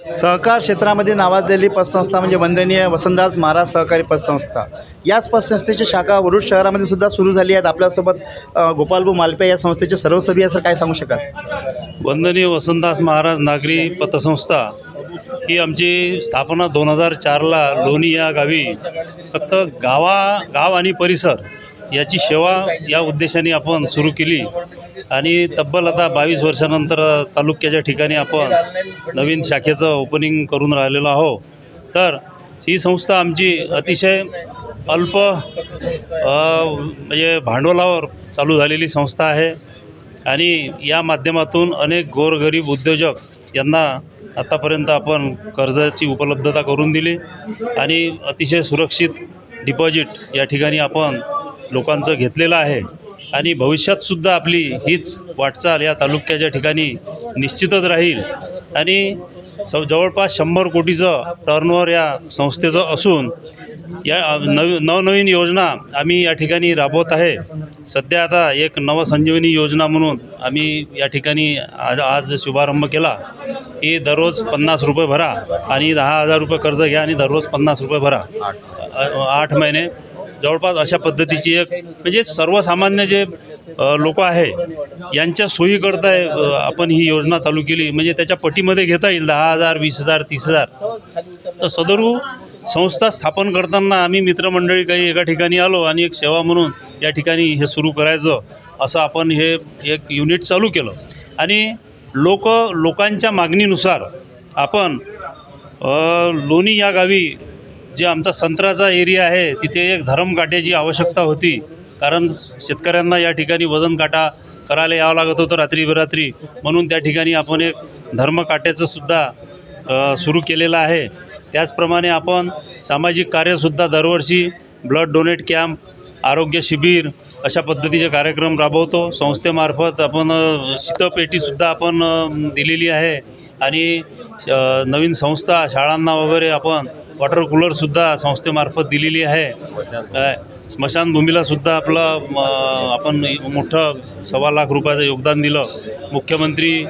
सहकार क्षेत्रामध्ये नावाजलेली पतसंस्था म्हणजे वंदनीय वसंतदास महाराज सहकारी पतसंस्था. याच पतसंस्थेची शाखा वरुड शहरामध्ये सुद्धा सुरू झाली आहेत आपल्यासोबत गोपालभू मालपे या संस्थेचे सर्वसर्वी असं काय सांगू शकाल? वंदनीय वसंतदास महाराज नागरी पतसंस्था ही आमची स्थापना दोन हजार चारला लोणी या गावी फक्त गावा गाव आणि परिसर याची सेवा या उद्देशाने आपण सुरू केली. आणि तब्बल आता बावीस वर्षानंतर तालुक्याच्या ठिकाणी आपण नवीन शाखेचं ओपनिंग करून राहिलेलो आहो. तर ही संस्था आमची अतिशय अल्प म्हणजे भांडवलावर चालू झालेली संस्था आहे. आणि या माध्यमातून अनेक गोरगरीब उद्योजक यांना आतापर्यंत आपण कर्जाची उपलब्धता करून दिली. आणि अतिशय सुरक्षित डिपॉझिट या ठिकाणी आपण लोकांचं घेतलेलं आहे. आणि भविष्यातसुद्धा आपली हीच वाटचाल या तालुक्याच्या ठिकाणी निश्चितच राहील. आणि स जवळपास शंभर कोटीचं टर्नओव्हर या संस्थेचं असून या नव नवनवीन योजना आम्ही या ठिकाणी राबवत आहे. सध्या आता एक नवसंजीवनी योजना म्हणून आम्ही या ठिकाणी आज आज शुभारंभ केला. की दररोज पन्नास रुपये भरा आणि दहा हजार रुपये कर्ज घ्या आणि दररोज पन्नास रुपये भरा. आठ महिने जवळपास अशा पद्धतीची एक म्हणजे सर्वसामान्य जे लोक आहे यांच्या सोयीकरता आपण ही योजना चालू केली. म्हणजे त्याच्या पटीमध्ये घेता येईल दहा हजार वीस हजार तीस हजार. तर सदरू संस्था स्थापन करताना आम्ही मित्रमंडळी काही एका ठिकाणी आलो आणि एक सेवा म्हणून या ठिकाणी हे सुरू करायचं असं आपण हे एक युनिट चालू केलं. आणि लोक लोकांच्या मागणीनुसार आपण लोणी या गावी जे आमचा संत्र्याचा एरिया आहे तिथे एक धरमकाट्याची आवश्यकता होती. कारण शेतकऱ्यांना या ठिकाणी वजन काटा करायला यावं लागत होतं रात्रीबरात्री म्हणून त्या ठिकाणी आपण एक धर्मकाट्याचं सुद्धा सुरू केलेलं आहे. त्याचप्रमाणे आपण सामाजिक कार्यसुद्धा दरवर्षी ब्लड डोनेट कॅम्प आरोग्य शिबिर अशा पद्धतीचे कार्यक्रम राबवतो. संस्थेमार्फत आपण शीतपेटीसुद्धा आपण दिलेली आहे. आणि नवीन संस्था शाळांना वगैरे आपण वॉटर कूलरसुद्धा संस्थेमार्फत दिलेली आहे. स्मशानभूमीलासुद्धा स्मशानभूमीला सुद्धा आपलं आपण मोठं सव्वा लाख रुपयाचं योगदान दिलं. मुख्यमंत्री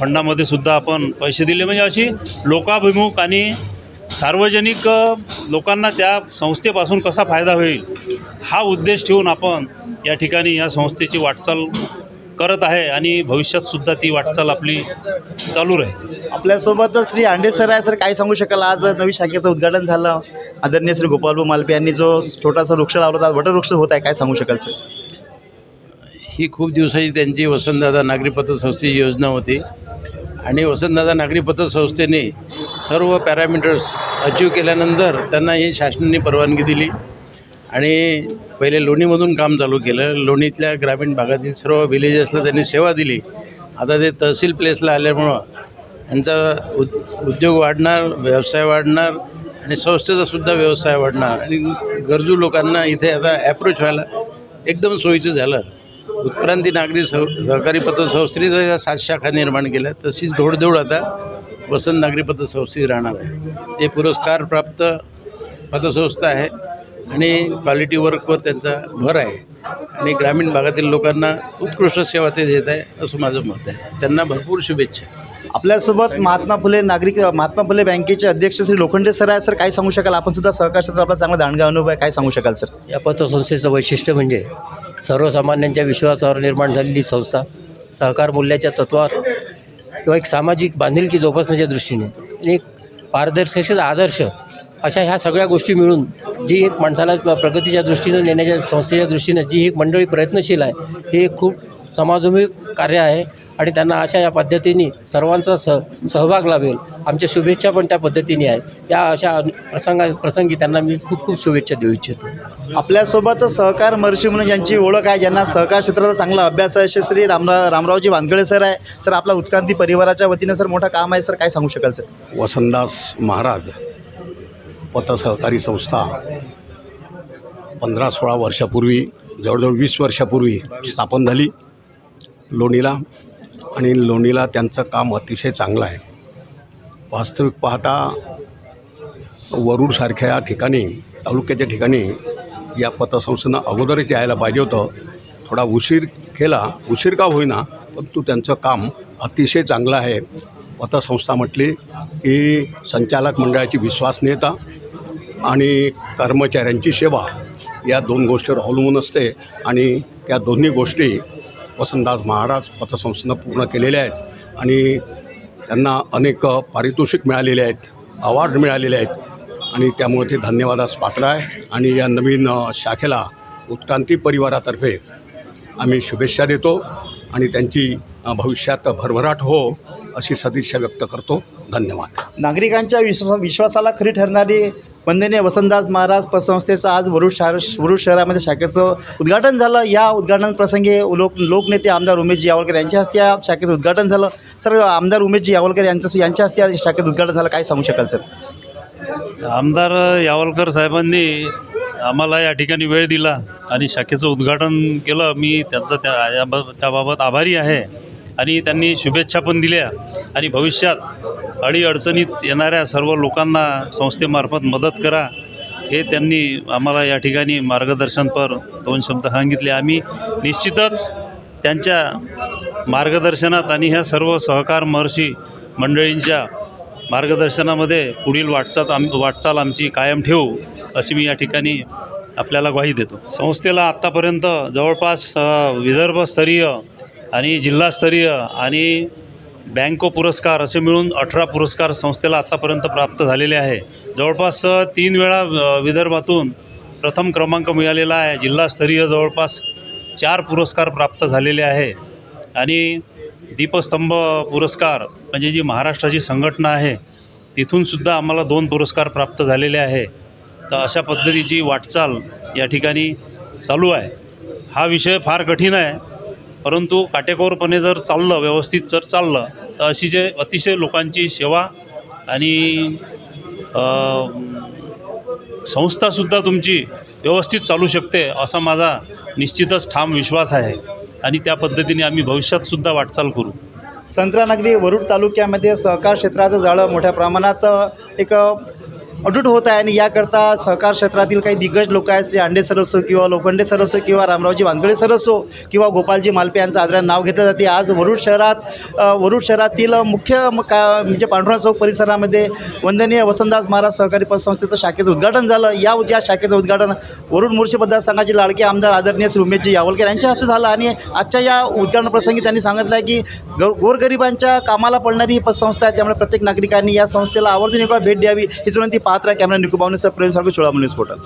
फंडामध्ये सुद्धा आपण पैसे दिले. म्हणजे अशी लोकाभिमुख आणि सार्वजनिक लोकांना त्या संस्थेपासून कसा फायदा होईल हा उद्देश ठेवून आपण या ठिकाणी या संस्थेची वाटचाल करत आहे आणि भविष्यातसुद्धा ती वाटचाल आपली चालू राहील. आपल्यासोबत श्री आंडे सर आहे. सर काय सांगू शकाल? आज नवीन शाखेचं उद्घाटन झालं. आदरणीय श्री गोपालभाऊ मालपे यांनी जो छोटासा वृक्ष लावला होता वटवृक्ष होत आहे. काय सांगू शकाल सर? ही खूप दिवसाची त्यांची वसंतदादा नागरी पतसंस्थेची योजना होती. आणि वसंतदादा नागरी पतसंस्थेने सर्व पॅरामीटर्स अचीव केल्यानंतर त्यांना ही शासनाने परवानगी दिली. आणि पहिले लोणीमधून काम चालू केलं. लोणीतल्या ग्रामीण भागातील सर्व विलेजेसला त्यांनी सेवा दिली. आता ते तहसील प्लेसला आल्यामुळं यांचा उद उद्योग वाढणार व्यवसाय वाढणार आणि संस्थेचा सुद्धा व्यवसाय वाढणार. आणि गरजू लोकांना इथे आता ॲप्रोच व्हायला एकदम सोयीचं झालं. उत्क्रांती नागरी सह सहकारी पतसंस्थेने जर या सात शाखा निर्माण केल्या तशीच घोडदौड आता वसंत नागरी पतसंस्थेत राहणार आहे. ते पुरस्कार प्राप्त पतसंस्था आहे आणि क्वालिटी वर्कवर त्यांचा भर आहे. आणि ग्रामीण भागातील लोकांना उत्कृष्ट सेवा ते देत आहे असं माझं मत आहे. त्यांना भरपूर शुभेच्छा. आपल्यासोबत महात्मा फुले नागरिक महात्मा फुले बँकेचे अध्यक्ष श्री लोखंडे सर आहे सर काय सांगू शकाल? आपण सुद्धा सहकार क्षेत्रात आपला चांगला दांडगा अनुभव आहे. काय सांगू शकाल सर? या पतसंस्थेचं वैशिष्ट्य म्हणजे सर्वसामान्यांच्या विश्वासावर निर्माण झालेली संस्था सहकार मूल्याच्या तत्वावर किंवा एक सामाजिक बांधिलकी जोपासण्याच्या दृष्टीने आणि एक पारदर्शक आदर्श अशा ह्या सगळ्या गोष्टी मिळून जी एक माणसाला प्रगतीच्या दृष्टीनं नेण्याच्या संस्थेच्या दृष्टीनं जी एक मंडळी प्रयत्नशील आहे हे एक खूप समाजोन्मुख कार्य आहे आणि त्यांना अशा या पद्धतीने सर्वांचा स सहभाग लाभेल. आमच्या शुभेच्छा पण त्या पद्धतीने आहेत या अशा प्रसंगा प्रसंगी त्यांना मी खूप खूप शुभेच्छा देऊ इच्छितो. आपल्यासोबत सहकार महर्षी म्हणून ज्यांची ओळख आहे ज्यांना सहकार क्षेत्राचा चांगला अभ्यास आहे असे श्री रामरा रामरावजी वानखळे सर आहे. सर आपला उत्क्रांती परिवाराच्या वतीनं सर मोठं काम आहे सर काय सांगू शकाल सर? वसंतदास महाराज पतसहकारी संस्था. पंधरा सोळा वर्षापूर्वी जवळजवळ वीस वर्षापूर्वी स्थापन झाली. लोणीला आणि लोणीला त्यांचं काम अतिशय चांगलं आहे. वास्तविक पाहता वरुडसारख्या ठिकाणी तालुक्याच्या ठिकाणी या पतसंस्थेनं अगोदरच यायला पाहिजे होतं. थोडा उशीर केला उशीर का होईना परंतु त्यांचं काम अतिशय चांगलं आहे. पतसंस्था म्हटली की संचालक मंडळाची विश्वासनीयता आणि कर्मचाऱ्यांची सेवा या दोन गोष्टीवर अवलंबून असते आणि त्या दोन्ही गोष्टी वसंतदास महाराज पतसंस्थेनं पूर्ण केलेल्या आहेत आणि त्यांना अनेक पारितोषिक मिळालेले आहेत अवॉर्ड मिळालेले आहेत आणि त्यामुळे ते धन्यवादास पात्र आहे. आणि या नवीन शाखेला उत्क्रांती परिवारातर्फे आम्ही शुभेच्छा देतो आणि त्यांची भविष्यात भरभराट हो अशी सदिच्छा व्यक्त करतो. धन्यवाद. नागरिकांच्या विश्वा विश्वासाला खरी ठरणारी वंदनीय वसंतदास महाराज पतसंस्थेचं आज वरुड शहर वरुड शहरामध्ये शाखेचं उद्घाटन झालं. या उद्घाटन प्रसंगी लोक लोकनेते आमदार उमेशजी यावलकर यांच्या हस्ते या शाखेचं उद्घाटन झालं. सर आमदार उमेशजी यावलकर यांचं यांच्या हस्ते या शाखेचं उद्घाटन झालं. काय सांगू शकाल सर? आमदार यावलकर साहेबांनी आम्हाला या ठिकाणी वेळ दिला आणि शाखेचं उद्घाटन केलं. मी त्यांचा त्या त्याबाबत आभारी आहे. आणि त्यांनी शुभेच्छा पण दिल्या. आणि भविष्यात अडीअडचणीत येणाऱ्या सर्व लोकांना संस्थेमार्फत मदत करा. हे त्यांनी आम्हाला या ठिकाणी मार्गदर्शनपर दोन शब्द सांगितले. आम्ही निश्चितच त्यांच्या मार्गदर्शनात आणि ह्या सर्व सहकार महर्षी मंडळींच्या मार्गदर्शनामध्ये पुढील वाटचाल आम वाटचाल आमची कायम ठेवू अशी मी या ठिकाणी आपल्याला ग्वाही देतो. संस्थेला आत्तापर्यंत जवळपास विदर्भस्तरीय आणि जिल्हास्तरीय आणि बँको पुरस्कार असे मिळून अठरा पुरस्कार संस्थेला आत्तापर्यंत प्राप्त झालेले आहे. जवळपास तीन वेळा विदर्भातून प्रथम क्रमांक मिळालेला आहे. जिल्हास्तरीय जवळपास चार पुरस्कार प्राप्त झालेले आहे. आणि दीपस्तंभ पुरस्कार म्हणजे जी महाराष्ट्राची संघटना आहे तिथूनसुद्धा आम्हाला दोन पुरस्कार प्राप्त झालेले आहे. तर अशा पद्धतीची वाटचाल या ठिकाणी चालू आहे. हा विषय फार कठीण आहे. परंतु काटेकोरपणे जर चाललं व्यवस्थित जर चाललं तर अशी जे अतिशय लोकांची सेवा आणि संस्थासुद्धा तुमची व्यवस्थित चालू शकते असा माझा निश्चितच ठाम विश्वास आहे. आणि त्या पद्धतीने आम्ही भविष्यातसुद्धा वाटचाल करू. संत्रानगरी वरुड तालुक्यामध्ये सहकार क्षेत्राचं जाळं मोठ्या प्रमाणात एक अटूट होत आहे आणि याकरता सहकार क्षेत्रातील काही दिग्गज लोक आहेत श्री अंडे सर असो किंवा लोखंडे सर असो किंवा रामरावजी वानकडे सर असो किंवा गोपालजी मालपे यांचं आदरात नाव घेतलं जाते. आज वरुड शहरात वरुड शहरातील मुख्य म- का म्हणजे पांढरा चौक परिसरामध्ये वंदनीय वसंतदास महाराज सहकारी पतसंस्थेचं शाखेचं उद्घाटन झालं. या या शाखेचं उद्घाटन वरुड मोर्चे मतदारसंघाचे लाडके आमदार आदरणीय श्री उमेशजी यावलकर यांच्या हस्ते झालं आणि आजच्या या उद्घाटनप्रसंगी त्यांनी सांगितलं आहे की गो गोरगरिबांच्या कामाला पडणारी ही पतसंस्था आहे त्यामुळे प्रत्येक नागरिकांनी या संस्थेला आवर्जून एकदा भेट द्यावी. हीच विनंती पाहत राहा कॅमेरा निकुबावनेसह प्रेम सारखं चोळामणी स्फोटन